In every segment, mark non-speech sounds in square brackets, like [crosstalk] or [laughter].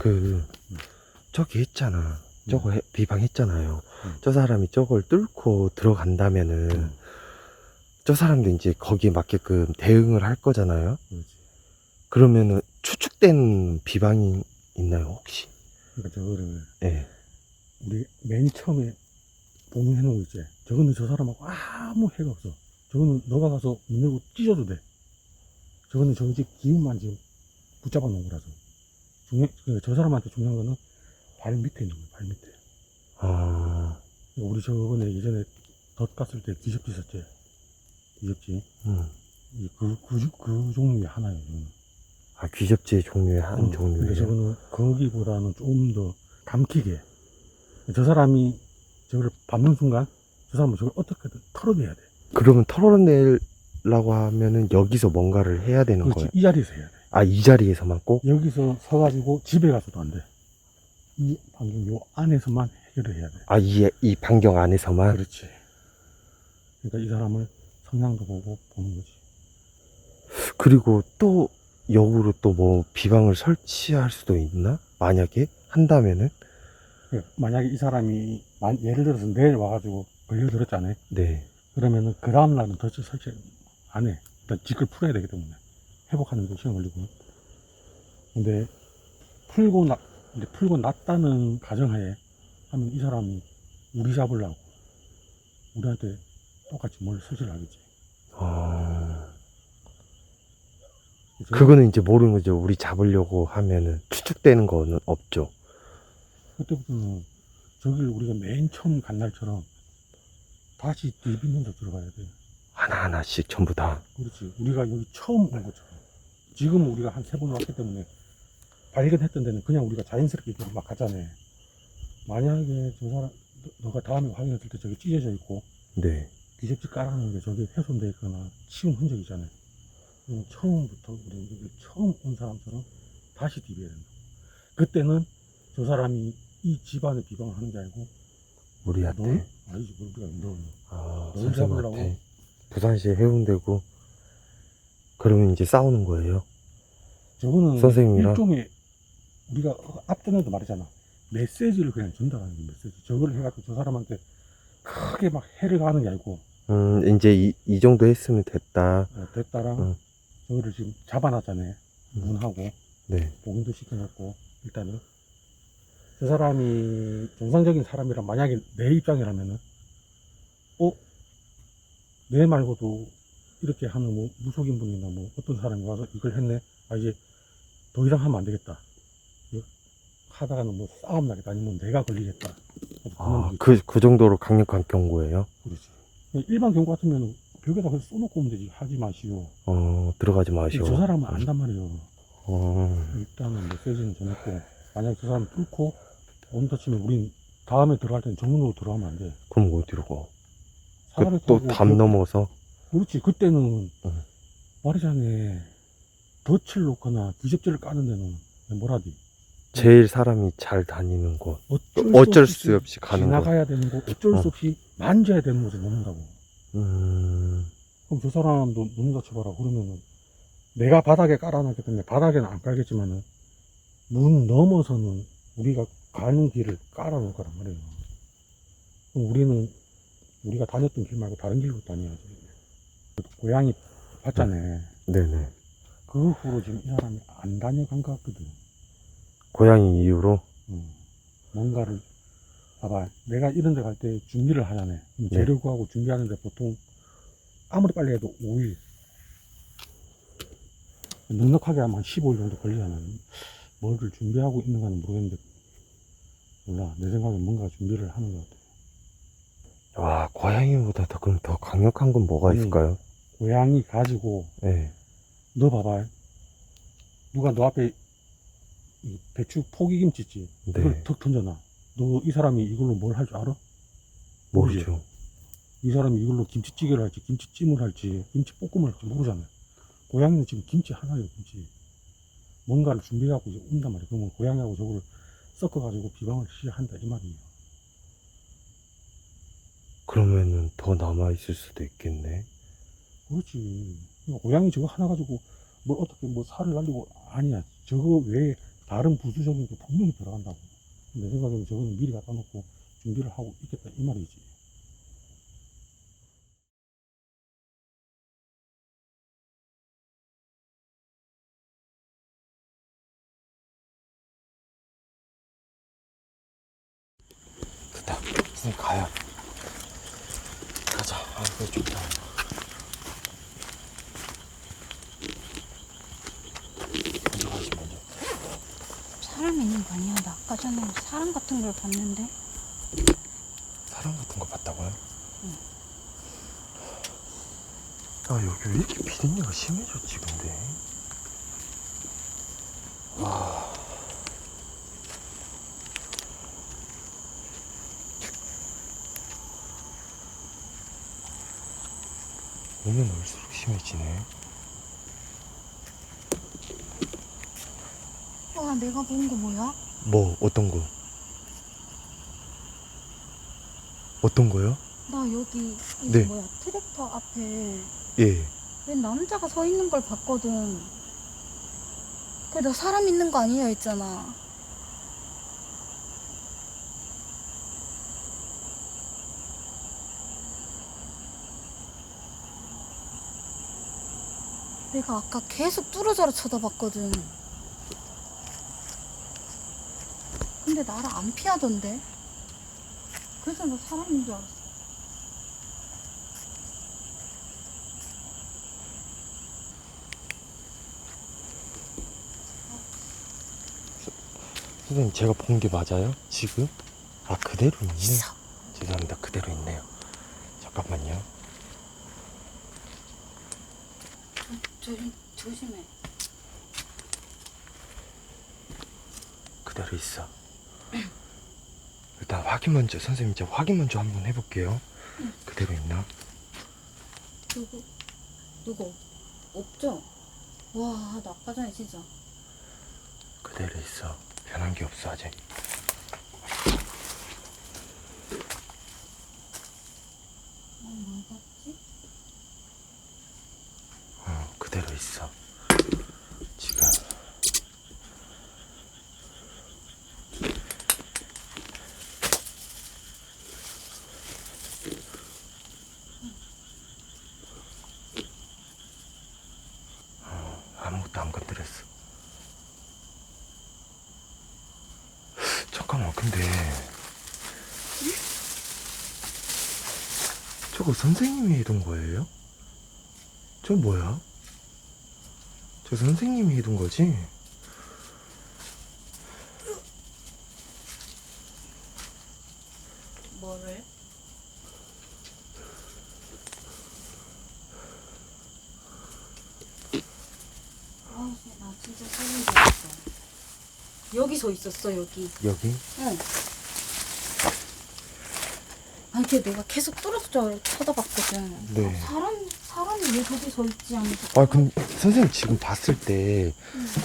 그 저기 했잖아. 저거 해- 비방했잖아요. 음. 저 사람이 저걸 뚫고 들어간다면은 음. 저 사람도 이제 거기에 맞게끔 대응을 할 거잖아요. 그렇지. 그러면은 추측된 비방이 있나요 혹시? 그러니까 저거를 예. 우리 맨 처음에 봉인해 놓은 거 있지. 저거는 저 사람하고 아무 해가 없어. 저거는 너가 가서 문 열고 찢어도 돼. 저거는 저집 기운만 지금 붙잡아 놓은 거라서. 중요, 그러니까 저 사람한테 중요한 거는 발 밑에 있는 거야, 발 밑에. 아, 우리 저번에 예전에 덧 갔을 때 귀접지 있었지. 귀접지. 음. 이 그, 그, 그 종류의 하나예요, 저거는. 아 귀접지의 종류의 한 응. 근데 종류예요. 저거는 거기보다는 좀더 감키게. 저 사람이 저걸 밟는 순간 저 사람은 저걸 어떻게든 털어내야 돼. 그러면 털어내려고 하면은 여기서 뭔가를 해야 되는 그렇지. 거예요. 이 자리에서 해야 돼. 아 이 자리에서만 꼭? 여기서 서가지고 집에 가서도 안 돼. 이 방금 요 안에서만 해결을 해야 돼. 아 이 이 반경 안에서만. 그렇지. 그러니까 이 사람을 성향도 보고 보는 거지. 그리고 또 역으로 또 뭐 비방을 설치할 수도 있나? 만약에 한다면은 그러니까 만약에 이 사람이 만- 예를 들어서 내일 와가지고 걸려들었잖아요. 네. 그러면은 그 다음날은 덫을 설치 안 해. 일단 직을 풀어야 되기 때문에. 회복하는 데 시간 걸리고. 근데 풀고 나, 이제 풀고 났다는 가정하에 하면 이 사람이 우리 잡으려고 우리한테 똑같이 뭘 설치를 하겠지. 어... 그래서 그거는 이제 모르는 거죠. 우리 잡으려고 하면은 추측되는 거는 없죠. 그때부터는 저길 우리가 맨 처음 간 날처럼 다시 뒤비면서 들어가야 돼. 하나하나씩 전부 다. 그렇지. 우리가 여기 처음 온 것처럼. 지금 우리가 한 세 번 왔기 때문에 발견했던 데는 그냥 우리가 자연스럽게 막 가잖아요. 만약에 저 사람, 너- 너가 다음에 확인했을 때 저기 찢어져 있고 네. 귀접지 깔아놓은 게 저기 훼손돼 있거나 치운 흔적이잖아요. 그럼 처음부터 우리 처음 온 사람처럼 다시 디벼야 된다. 그때는 저 사람이 이 집안에 비방을 하는 게 아니고 우리한테. 널? 아니지, 우리가 너 아, 널 잡으려고? 선생님한테. 부산시 해운대고. 그러면 이제 싸우는 거예요. 저거는 선생님이랑? 일종의 우리가 앞전에도 말했잖아 메시지를 그냥 전달하는 게 메시지 저걸 해갖고 저 사람한테 크게 막 해를 가는 게 아니고 음, 이제 이, 이 정도 했으면 됐다. 어, 됐다랑 응. 저거를 지금 잡아놨잖아요 응. 문하고 네. 복인도 시켜놨고 일단은 저 사람이 정상적인 사람이라 만약에 내 입장이라면은 어? 내 말고도 이렇게 하는 뭐 무속인 분이나 뭐 어떤 사람이 와서 이걸 했네 아 이제 더 이상 하면 안 되겠다 이거 하다가는 뭐 싸움 나겠다 아니면 내가 걸리겠다 아, 그만두겠다. 그, 그 정도로 강력한 경고예요. 그렇지 그냥 일반 경우 같으면 벽에다 그냥 써놓고 오면 되지 하지 마시오 어, 들어가지 마시오. 저 사람은 안단 말이에요 어, 일단은 메시지는 전했고 만약 그 사람 뚫고 온다 치면 우린 다음에 들어갈 때는 정문으로 들어가면 안 돼. 그럼 어디로 가? 사다리 그, 또 타고 담 그- 넘어서? 그렇지. 그때는 응. 말이잖아. 덫을 놓거나 귀접지를 까는 데는 뭐라디. 제일 사람이 잘 다니는 곳. 어쩔, 어쩔 수 없이 가는 곳. 지나가야 되는 곳. 어쩔 수 어. 없이 만져야 되는 곳에 놓는다고. 음, 그럼 저 사람도 놓는다 쳐봐라. 그러면은 내가 바닥에 깔아놨기 때문에 바닥에는 안 깔겠지만은 문 넘어서는 우리가 가는 길을 깔아놓을 거란 말이에요. 그럼 우리는 우리가 다녔던 길 말고 다른 길로 다녀야지. 고양이 봤잖아요. 네네. 그 후로 지금 이 사람이 안 다녀간 것 같거든. 고양이 이후로? 음, 뭔가를 봐봐. 내가 이런 데 갈 때 준비를 하잖아요. 네. 재료 구하고 준비하는데 보통 아무리 빨리 해도 5일. 넉넉하게 하면 한 15일 정도 걸리잖아요. 뭐를 준비하고 있는가는 모르겠는데 몰라. 내 생각엔 뭔가 준비를 하는 것 같아. 와, 고양이보다 더, 그럼 더 강력한 건 뭐가 아니. 있을까요? 고양이 가지고 네. 너 봐봐. 누가 너 앞에 이 배추 포기김치 있지? 이걸 네. 턱 던져놔. 너 이 사람이 이걸로 뭘 할 줄 알아? 모르죠. 이 사람이 이걸로 김치찌개를 할지, 김치찜을 할지, 김치볶음을 할지 모르잖아요. 고양이는 지금 김치 하나예요, 김치. 뭔가를 준비해갖고 이제 온단 말이에요. 그러면 고양이하고 저거를 섞어가지고 비방을 시작한다, 이 말이에요. 그러면은 더 남아있을 수도 있겠네. 그렇지. 그러니까 고양이 저거 하나 가지고 뭘 어떻게 뭐 살을 날리고, 아니야. 저거 외에 다른 부수적인 게 분명히 들어간다고. 내 생각에는 저거는 미리 갖다 놓고 준비를 하고 있겠다 이 말이지. 됐다. 선생님 가요. 가자. 아, 이거 좋다. 먼저 가시 먼저. 사람 있는 거 아까 전에 사람 같은 걸 봤는데. 사람 같은 거 봤다고요? 아 여기 왜 이렇게 비린내가 심해졌지 근데? 와. 오면 올수록 심해지네. 와, 내가 본 거 뭐야? 뭐 어떤 거? 어떤 거요? 나 여기 이거 네. 뭐야? 트랙터 앞에 예. 웬 남자가 서 있는 걸 봤거든. 그래 나 사람 있는 거 아니야 했잖아. 내가 아까 계속 뚫어져라 쳐다봤거든. 근데 나를 안 피하던데. 그래서 나 사람인 줄 알았어. 선생님 제가 본 게 맞아요? 지금? 아 그대로 있네. 있어. 죄송합니다. 그대로 있네요. 잠깐만요. 조심, 조심해. 그대로 있어. 확인 먼저 선생님 제가 확인 먼저 한번 해볼게요. 그대로 있나? 누구? 누구? 없죠? 와, 나 아까 전에 진짜. 그대로 있어. 변한 게 없어 아직. 어, 뭘 봤지? 어 그대로 있어. 지금. 어, 아무것도 안 건드렸어. 잠깐만, 근데. 저거 선생님이 해둔 거예요? 저 뭐야? 저 선생님이 해둔 거지? 뭐를? 아, 나 진짜 소름 돋았어. 여기 서 있었어, 여기. 여기? 응. 아니, 걔 내가 계속 뚫어져 쳐다봤거든. 네. 어, 사람, 사람이 왜 저기 서 있지 하면서. 아, 근데 선생님 지금 봤을 때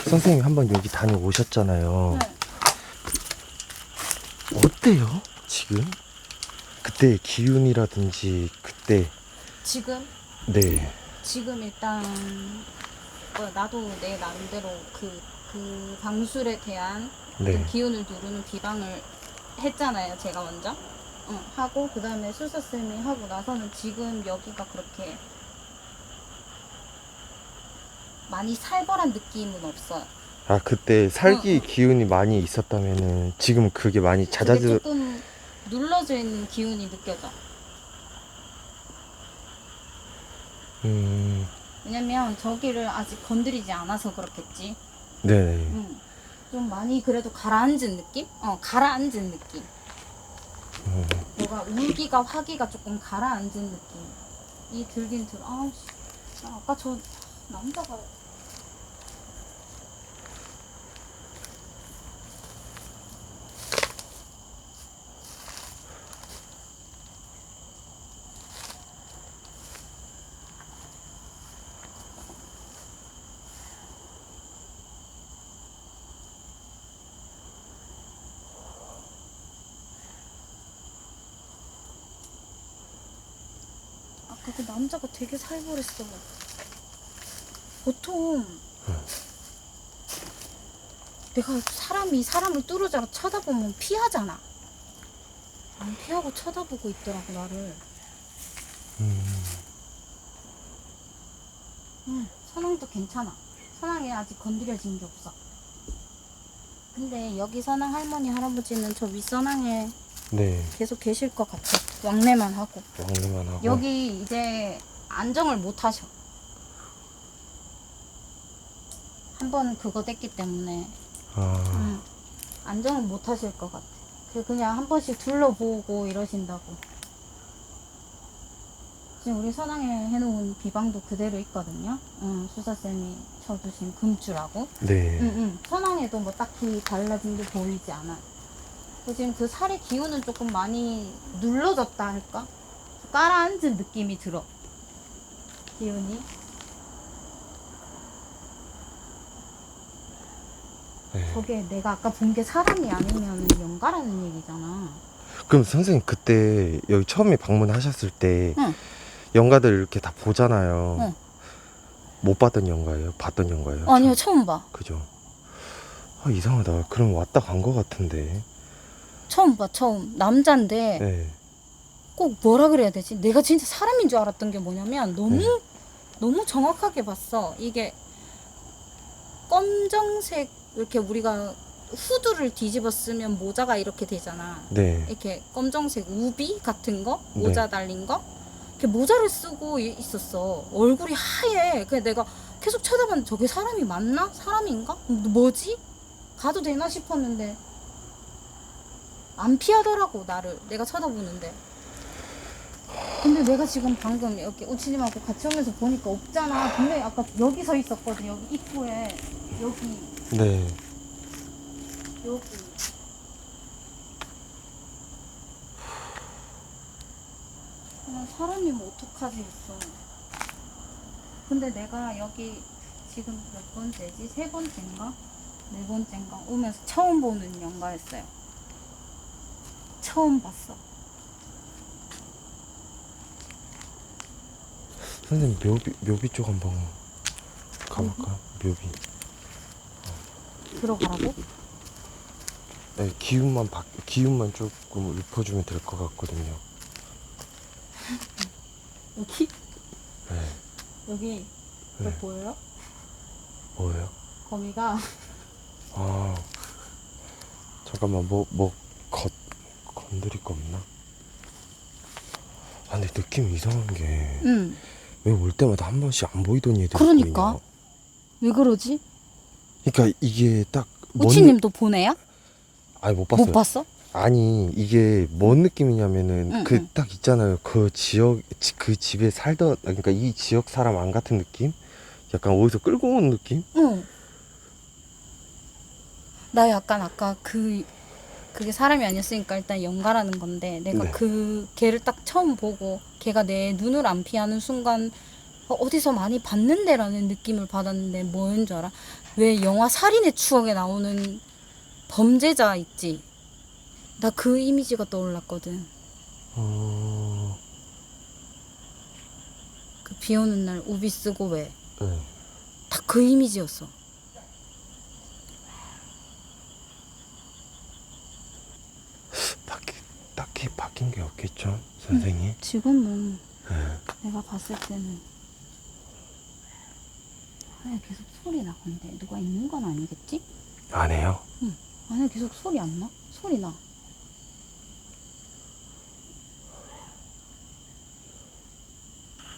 선생님 한번 여기 다녀오셨잖아요. 네. 어때요? 지금? 그때 기운이라든지 그때 지금 네. 지금 일단 뭐 나도 내 나름대로 그, 그 방술에 대한 네. 어떤 기운을 누르는 비방을 했잖아요 제가 먼저 응, 하고 그 다음에 술사쌤이 하고 나서는 지금 여기가 그렇게 많이 살벌한 느낌은 없어요 아, 그때 살기 응, 기운이 많이 있었다면은 지금 그게 많이 그게 잦아들 조금 눌러져 있는 기운이 느껴져 음. 왜냐면 저기를 아직 건드리지 않아서 그렇겠지 네네. 응. 좀 많이 그래도 가라앉은 느낌? 어, 가라앉은 느낌. 음. 뭐가 울기가 화기가 조금 가라앉은 느낌이 들긴 들어. 아, 씨. 나 아까 저 남자가 그 남자가 되게 살벌했어. 보통 내가 사람이 사람을 뚫어져라 쳐다보면 피하잖아. 안 피하고 쳐다보고 있더라고 나를. 음, 응, 선왕도 괜찮아. 선왕에 아직 건드려진 게 없어. 근데 여기 선왕 할머니 할아버지는 저 윗선왕에 네. 계속 계실 것 같아. 왕래만 하고. 왕래만 하고. 여기 이제 안정을 못 하셔. 한 번 그거 됐기 때문에 아, 음, 안정을 못 하실 것 같아. 그 그냥 한 번씩 둘러보고 이러신다고. 지금 우리 선왕에 해놓은 비방도 그대로 있거든요. 응, 수사쌤이 쳐주신 금주라고. 네. 응, 응. 선왕에도 뭐 딱히 달라진 게 보이지 않아. 그 지금 그 살의 기운은 조금 많이 눌러졌다 할까? 깔아앉은 느낌이 들어. 기운이. 네. 저게 내가 아까 본 게 사람이 아니면 연가라는 얘기잖아. 그럼 선생님 그때 여기 처음에 방문하셨을 때 응. 연가들 이렇게 다 보잖아요. 응. 못 봤던 연가예요? 봤던 연가예요? 아니요, 처음 봐. 그죠. 아 이상하다. 그럼 왔다 간 거 같은데. 처음 봐, 처음. 남잔데 네. 꼭 뭐라 그래야 되지? 내가 진짜 사람인 줄 알았던 게 뭐냐면 너무 네. 너무 정확하게 봤어. 이게 검정색 이렇게 우리가 후드를 뒤집어 쓰면 모자가 이렇게 되잖아. 네. 이렇게 검정색 우비 같은 거 네. 모자 달린 거 이렇게 모자를 쓰고 이- 있었어 얼굴이 하얘 그래 내가 계속 쳐다봤는데 저게 사람이 맞나 사람인가 뭐지 가도 되나 싶었는데 안 피하더라고 나를 내가 쳐다보는데 근데 내가 지금 방금 여기 우치님하고 같이 오면서 보니까 없잖아 분명히 아까 여기 서 있었거든 여기 입구에 여기 네. 여기 그냥 사람이면 어떡하지 했어 근데 내가 여기 지금 몇 번째지? 세 번째인가? 네 번째인가? 오면서 처음 보는 연가였어요 처음 봤어 선생님 묘비 묘비 쪽 한번 가볼까? 묘비. 들어가라고? 네, 기운만 바, 기운만 조금 읊어주면 될 것 같거든요. [laughs] 여기? 네. 여기 저 네. 보여요? 뭐예요? 거미가 아 잠깐만 뭐뭐 건드릴 거 없나? 아 근데 느낌 이상한 게왜올응 때마다 한 번씩 안 보이던 애들이 그러니까. 보이냐? 왜 그러지? 그러니까 이게 딱 뭔- 우치님도 보내야? 아니 못 봤어요. 못 봤어? 아니 이게 뭔 느낌이냐면은 응, 그 응. 딱 있잖아요. 그 지역 지- 그 집에 살던 그러니까 이 지역 사람 안 같은 느낌? 약간 어디서 끌고 온 느낌? 응. 나 약간 아까 그 그게 사람이 아니었으니까 일단 연가라는 건데 내가 네. 그 걔를 딱 처음 보고 걔가 내 눈을 안 피하는 순간 어, 어디서 많이 봤는데라는 느낌을 받았는데 뭐인 줄 알아? 왜 영화 살인의 추억에 나오는 범죄자 있지? 나 그 이미지가 떠올랐거든. 어... 그비 오는 날 우비 쓰고 왜? 네. 다그 이미지였어. 바뀌, 딱히 바뀐 게 없겠죠, 선생님? 지금은 네. 내가 봤을 때는 안에 계속 소리 나건데 누가 있는 건 아니겠지? 안 해요? 안에 계속 소리 안 나? 소리 나.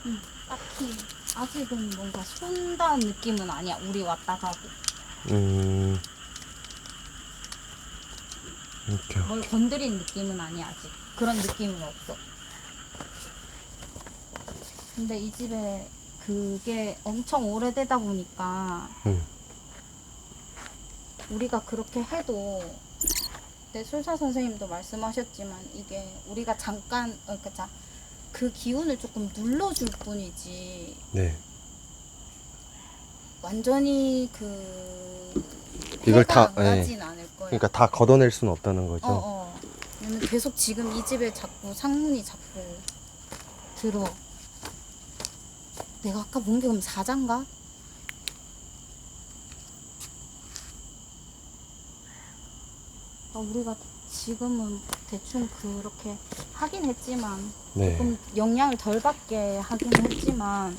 응, 딱히 아직은 뭔가 손다는 느낌은 아니야. 우리 왔다 가고 음. 이렇게. 뭘 건드린 느낌은 아니야 아직. 그런 느낌은 없어. 근데 이 집에 그게 엄청 오래되다 보니까 음. 우리가 그렇게 해도 내 술사 선생님도 말씀하셨지만 이게 우리가 잠깐 어, 그러니까 자, 그 기운을 조금 눌러줄 뿐이지 네. 완전히 그 이걸 다- 해당하진 않을 그러니까 다 걷어낼 수는 없다는 거죠. 어, 어. 왜냐면 계속 지금 이 집에 자꾸 상문이 자꾸 들어. 내가 아까 본 게 그럼 사장가? 우리가 지금은 대충 그렇게 하긴 했지만 네. 조금 영향을 덜 받게 하긴 했지만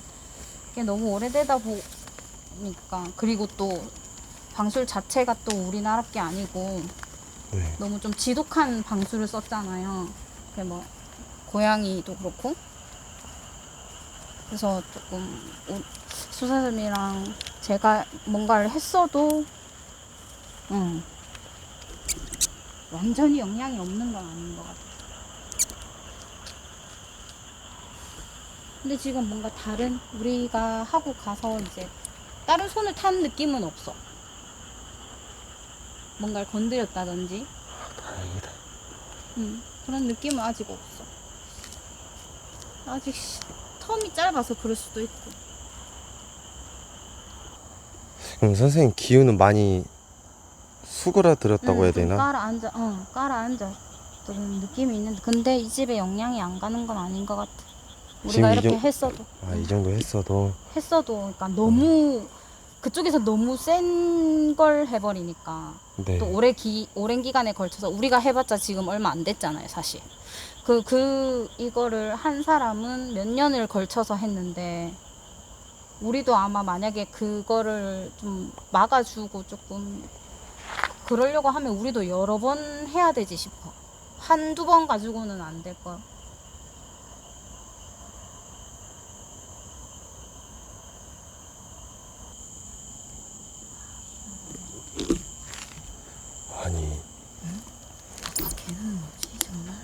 이게 너무 오래되다 보니까 그리고 또 방술 자체가 또 우리나라 게 아니고 네. 너무 좀 지독한 방수를 썼잖아요. 그뭐 고양이도 그렇고. 그래서 조금 수사님이랑 제가 뭔가를 했어도, 음, 완전히 영향이 없는 건 아닌 것 같아요. 근데 지금 뭔가 다른 우리가 하고 가서 이제 다른 손을 탄 느낌은 없어. 뭔가를 건드렸다든지 다행이다. 음, 그런 느낌은 아직 없어. 아직 시- 텀이 짧아서 그럴 수도 있고. 그럼 선생님 기운은 많이 수그라들었다고 해야 음, 좀 되나? 깔아 앉아, 어, 깔아 앉아. 그런 느낌이 있는데, 근데 이 집에 영향이 안 가는 건 아닌 것 같아. 우리가 지금 이 이렇게 정- 했어도, 아, 이 정도 했어도 했어도, 그러니까 너무, 그쪽에서 너무 센 걸 해버리니까. 네. 또 오래 기, 오랜 기간에 걸쳐서 우리가 해봤자 지금 얼마 안 됐잖아요, 사실. 그, 그, 이거를 한 사람은 몇 년을 걸쳐서 했는데, 우리도 아마 만약에 그거를 좀 막아주고 조금, 그러려고 하면 우리도 여러 번 해야 되지 싶어. 한두 번 가지고는 안될 걸. 아니 아까 걔는 뭐지, 정말?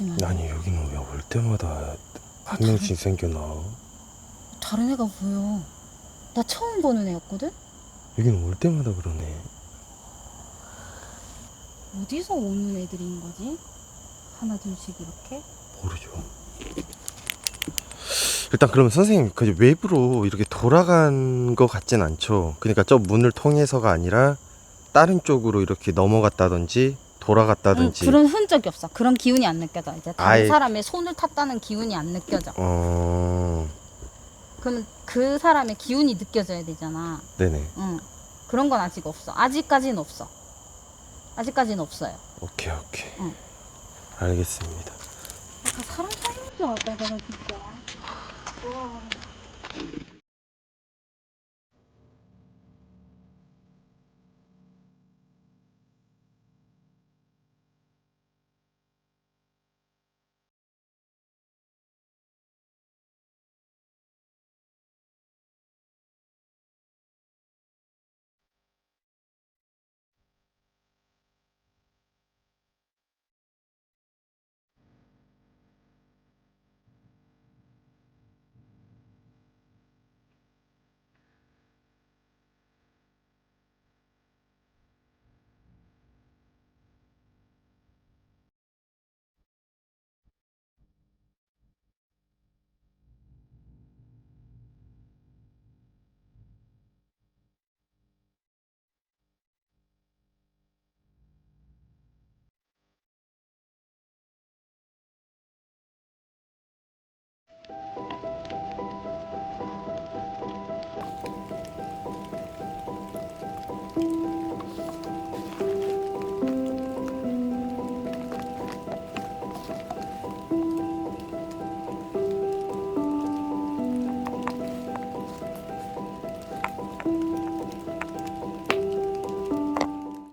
찜찜하네. 아니 여기는 왜 올 때마다 한 다른- 명씩 생겨나? 다른 애가 보여. 나 처음 보는 애였거든? 여기는 올 때마다 그러네. 어디서 오는 애들인 거지? 하나 둘씩 이렇게? 모르죠. 일단 그러면 선생님 그 외부로 이렇게 돌아간 것 같진 않죠. 그러니까 저 문을 통해서가 아니라 다른 쪽으로 이렇게 넘어갔다든지 돌아갔다든지. 응, 그런 흔적이 없어. 그런 기운이 안 느껴져. 이제 다른 아예- 사람의 손을 탔다는 기운이 안 느껴져. 어, 그러면 그 사람의 기운이 느껴져야 되잖아. 네네. 응. 그런 건 아직 없어. 아직까지는 없어. 아직까지는 없어요. 오케이 오케이. 응. 알겠습니다. 아까 사람 살인 줄 알았다, 내가 진짜. 와.